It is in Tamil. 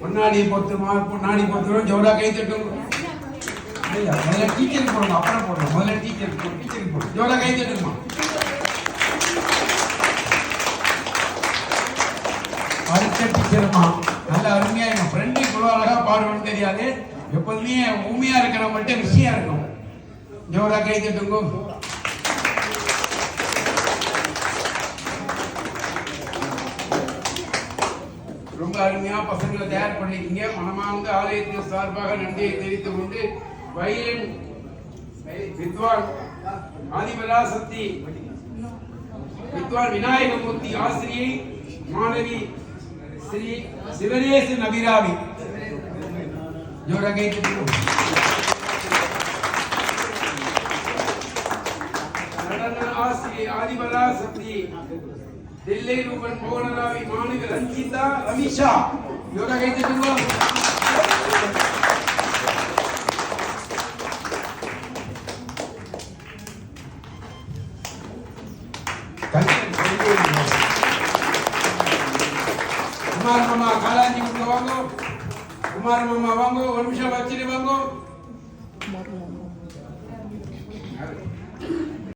பொன்னாடி பொத்து பொன்னாடி முன்னாடி ஜோடா கை தட்டும். இல்ல முதல்ல டீச்சர் போடணும் அப்புறம் போடணும் முதல்ல டீச்சர் டீச்சர் போடணும் ஜோடா கை தட்டுமா? அடுத்த டீச்சர்மா. நல்ல அருமையா என் ஃப்ரெண்டு இவ்வளோ அழகா பாடுவோம்னு தெரியாது. எப்போதுமே உண்மையா இருக்கிற மட்டும் விஷயம் இருக்கும். ஜோடா கை தட்டுங்க. ரொம்ப அருமையா பசங்களை தயார் பண்ணிருக்கீங்க மனமார்ந்த ஆலயத்தின் சார்பாக நன்றியை தெரிவித்துக் கொண்டு வயலின் வித்வான் ஆதிபராசக்தி வித்வான் விநாயகமூர்த்தி ஆசிரியை மாணவி ஸ்ரீ சிவனேசு நபிராவி. ஜோரா ஆசிரியை ஆதிபராசக்தி દિલ્હીનું પણ પવન આવી માણિક રંજીતા રમીશા યોગા કહી દીધું ಕುಮಾರ್ ಮಾಮ ಕಾಲಾಜಿ ಮುಂದೆ ವಾಂಗೋ ಕುಮಾರ್ ಮಾಮ ವಾಂಗೋ ಒಮಿಷಾ ಬಾಚಿರಿ ವಾಂಗೋ ಕುಮಾರ್ ಮಾಮ